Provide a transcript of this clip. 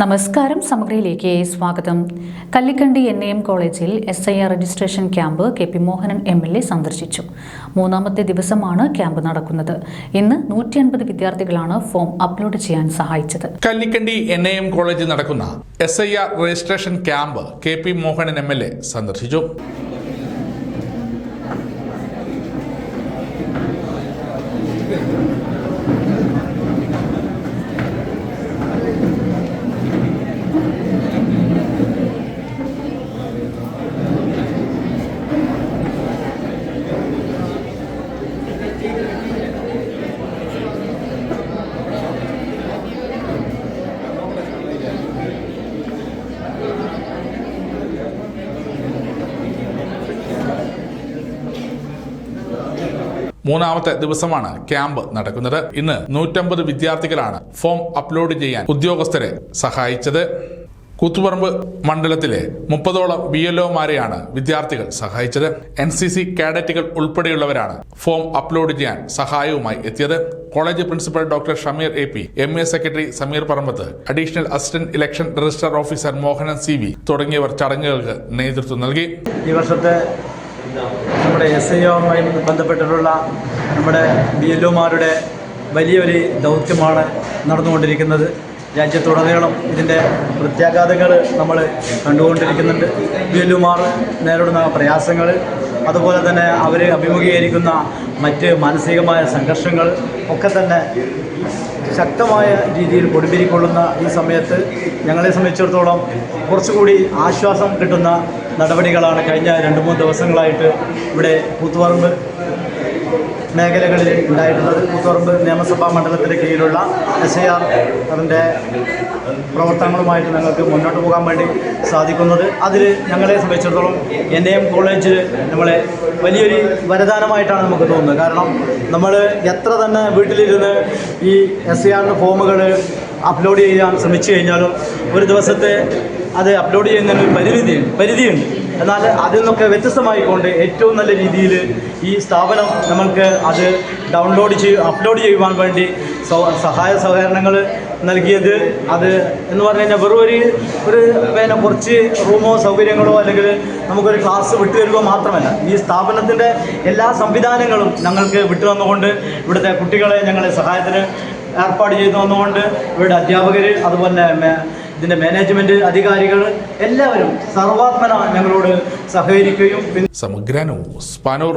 നമസ്കാരം സമഗ്രയിലേക്ക് സ്വാഗതം. കല്ലിക്കണ്ടി എൻ എം കോളേജിൽ S I R registration camp K P Mohanan M L A സന്ദർശിച്ചു. മൂന്നാമത്തെ ദിവസമാണ് ക്യാമ്പ് നടക്കുന്നത്. ഇന്ന് നൂറ്റി അൻപത് വിദ്യാർത്ഥികളാണ് ഫോം അപ്ലോഡ് ചെയ്യാൻ സഹായിച്ചത്. കല്ലിക്കണ്ടി എൻ എ കോളേജിൽ നടക്കുന്ന S I R registration camp K P Mohanan M L A സന്ദർശിച്ചു. മൂന്നാമത്തെ ദിവസമാണ് ക്യാമ്പ് നടക്കുന്നത്. ഇന്ന് നൂറ്റമ്പത് വിദ്യാർത്ഥികളാണ് ഫോം അപ്ലോഡ് ചെയ്യാൻ ഉദ്യോഗസ്ഥരെ സഹായിച്ചത്. കൂത്തുപറമ്പ് മണ്ഡലത്തിലെ മുപ്പതോളം ബി എൽ ഒമാരെയാണ് വിദ്യാർത്ഥികൾ സഹായിച്ചത്. എൻ സി സി കാഡറ്റുകൾ ഉൾപ്പെടെയുള്ളവരാണ് ഫോം അപ്ലോഡ് ചെയ്യാൻ സഹായവുമായി എത്തിയത്. College principal doctor Shameer A P M A secretary Sameer Parambath additional assistant election register officer Mohanan C V തുടങ്ങിയവർ ചടങ്ങുകൾക്ക് നേതൃത്വം നൽകി. ഈ വർഷത്തെ നമ്മുടെ എസ് ഐ ഒമായി ബന്ധപ്പെട്ടിട്ടുള്ള നമ്മുടെ ബി എൽ ഒമാരുടെ വലിയൊരു ദൗത്യമാണ് നടന്നുകൊണ്ടിരിക്കുന്നത്. രാജ്യത്തുടനീളം ഇതിന്റെ പ്രത്യാഘാതങ്ങൾ നമ്മൾ കണ്ടുകൊണ്ടിരിക്കുന്നുണ്ട്. ബി എൽ ഒമാർ നേരിടുന്ന പ്രയാസങ്ങൾ അതുപോലെ തന്നെ അവർ അഭിമുഖീകരിക്കുന്ന മറ്റ് മാനസികമായ സംഘർഷങ്ങൾ ഒക്കെ തന്നെ ശക്തമായ രീതിയിൽ പൊടിപിരിക്കൊള്ളുന്ന ഈ സമയത്ത് ഞങ്ങളെ സംബന്ധിച്ചിടത്തോളം കുറച്ചുകൂടി ആശ്വാസം കിട്ടുന്ന നടപടികളാണ് കഴിഞ്ഞ രണ്ട് മൂന്ന് ദിവസങ്ങളായിട്ട് ഇവിടെ കൂത്തുപറമ്പ് മേഖലകളിൽ ഉണ്ടായിട്ടുള്ളത്. കൂത്തുപറമ്പ് നിയമസഭാ മണ്ഡലത്തിന് കീഴിലുള്ള എസ് ഐ ആർ അതിന്റെ പ്രവർത്തനങ്ങളുമായിട്ട് ഞങ്ങൾക്ക് മുന്നോട്ട് പോകാൻ വേണ്ടി സാധിക്കുന്നത്. അതിൽ ഞങ്ങളെ സംബന്ധിച്ചിടത്തോളം എൻ എം കോളേജിൽ നമ്മളെ വലിയൊരു വരദാനമായിട്ടാണ് നമുക്ക് തോന്നുന്നത്. കാരണം നമ്മൾ എത്ര തന്നെ വീട്ടിലിരുന്ന് ഈ എസ് ഐ ആറിന്റെ ഫോമുകൾ അപ്ലോഡ് ചെയ്യാൻ ശ്രമിച്ചു കഴിഞ്ഞാലും ഒരു ദിവസത്തെ അത് അപ്ലോഡ് ചെയ്യുന്നതിന് ഒരു പരിമിതിയുണ്ട് പരിധിയുണ്ട്. എന്നാൽ അതിൽ നിന്നൊക്കെ വ്യത്യസ്തമായിക്കൊണ്ട് ഏറ്റവും നല്ല രീതിയിൽ ഈ സ്ഥാപനം നമ്മൾക്ക് അത് ഡൗൺലോഡ് ചെയ്ത് അപ്ലോഡ് ചെയ്യുവാൻ വേണ്ടി സഹായ സഹകരണങ്ങൾ നൽകിയത് അത് എന്ന് പറഞ്ഞു കഴിഞ്ഞാൽ വെറും ഒരു ഒരു പിന്നെ കുറച്ച് റൂമോ സൗകര്യങ്ങളോ അല്ലെങ്കിൽ നമുക്കൊരു ക്ലാസ് വിട്ടു തരുക മാത്രമല്ല. ഈ സ്ഥാപനത്തിന്റെ എല്ലാ സംവിധാനങ്ങളും ഞങ്ങൾക്ക് വിട്ടു തന്നുകൊണ്ട് ഇവിടുത്തെ കുട്ടികളെ ഞങ്ങളെ സഹായത്തിന് ഏർപ്പാട് ചെയ്തു തന്നുകൊണ്ട് ഇവരുടെ അധ്യാപകർ അതുപോലെ ഇതിന്റെ മാനേജ്മെന്റ് അധികാരികൾ എല്ലാവരും സർവാത്മന ഞങ്ങളോട് സഹകരിക്കുകയും പിന്നെ സ്പാനോർ